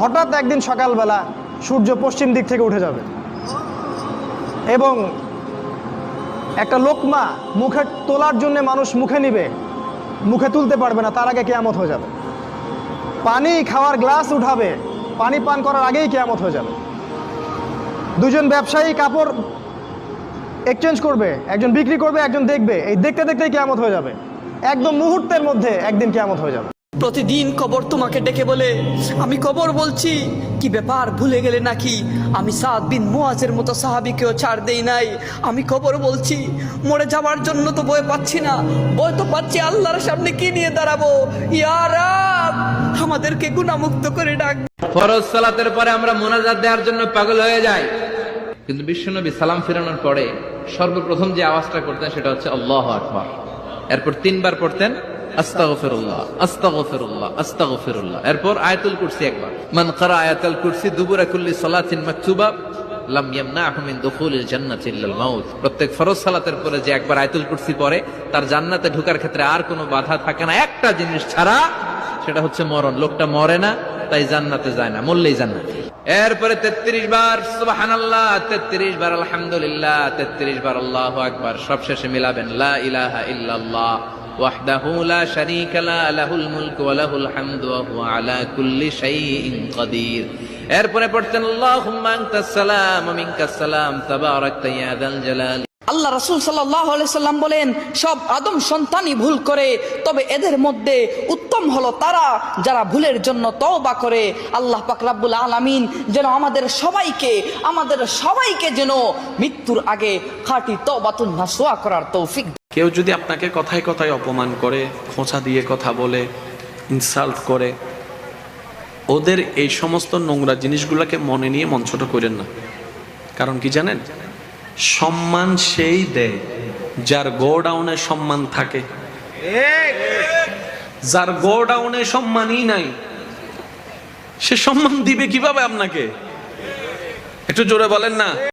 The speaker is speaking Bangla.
হঠাৎ একদিন সকালবেলা সূর্য পশ্চিম দিক থেকে উঠে যাবে। এবং একটা লোকমা মুখে তোলার জন্য মানুষ মুখে নিবে, মুখে তুলতে পারবে না, তার আগে কেয়ামত হয়ে যাবে। পানি খাওয়ার গ্লাস উঠাবে, পানি পান করার আগেই কেয়ামত হয়ে যাবে। দুজন ব্যবসায়ী কাপড় এক্সচেঞ্জ করবে, একজন বিক্রি করবে, একজন দেখবে, এই দেখতে দেখতেই কেয়ামত হয়ে যাবে। একদম মুহূর্তের মধ্যে একদিন কেয়ামত হয়ে যাবে। প্রতিদিন কবর তোমাকে ডেকে বলে, আমি কবর বলছি, কি ব্যাপার, ভুলে গেলে নাকি? আমি সাদ বিন মোয়াজের মতো সাহাবিকেও ছাড় দেই নাই। আমি কবর বলছি, মরে যাওয়ার জন্য তো বই পাচ্ছি না। বই তো পাচ্ছি, আল্লাহর সামনে কি নিয়ে দাঁড়াবো? ইয়ারাব আমাদেরকে গুণামুক্ত করে ডাক ফরজ সালাতের পরে আমরা মোনাজাত দেওয়ার জন্য পাগল হয়ে যাই। কিন্তু বিশ্বনবী সালাম ফেরানোর পরে সর্বপ্রথম যে আওয়াজটা করতেন, সেটা হচ্ছে আল্লাহ আকবার। এরপর তিনবার পড়তেন তার জান্নাতে ক্ষেত্রে আর কোনো বাধা থাকে না। একটা জিনিস ছাড়া সেটা হচ্ছে মরণ। লোকটা মরে না, তাই জান্নাতে যায় না, মরলেই জান্নাত। এরপরে তেত্রিশ বার, সুবহানাল্লাহ, তেত্রিশ বার আলহামদুলিল্লাহ, তেত্রিশ বার আল্লাহ একবার সবশেষে মিলাবেন, লা শারীকা লা, লাহুল মুলকু ওয়া লাহুল হামদু ওয়া হুয়া আলা কুল্লি শাইইন কাদির। এরপরে পড়তেন, আল্লাহুম্মা আনতাস সালাম ওয়া মিনকাস সালাম, তাবারাকতা ইয়া যাল জালাল। আল্লাহ রাসূল সাল্লাম বলেন, সব আদম সন্তানই ভুল করে, তবে এদের মধ্যে উত্তম হলো তারা যারা ভুলের জন্য তওবা করে। আল্লাহ পাক রাব্বুল আলামিন যেন আমাদের সবাইকে আমাদের সবাইকে যেন মৃত্যুর আগে খাঁটি তওবাতুন নাসুয়া করার তৌফিক কেউ যদি আপনাকে কথায় কথায় অপমান করে, খোঁচা দিয়ে কথা বলে ইনসাল্ট করে, ওদের এই সমস্ত নোংরা জিনিসগুলোকে মনে নিয়ে মন ছোট করেন না। কারণ কি জানেন? সম্মান সেই দেয় যার গোডাউনে সম্মান থাকে। যার গোডাউনে সম্মানই নাই, সে সম্মান দিবে কীভাবে আপনাকে? একটু জোরে বলেন না।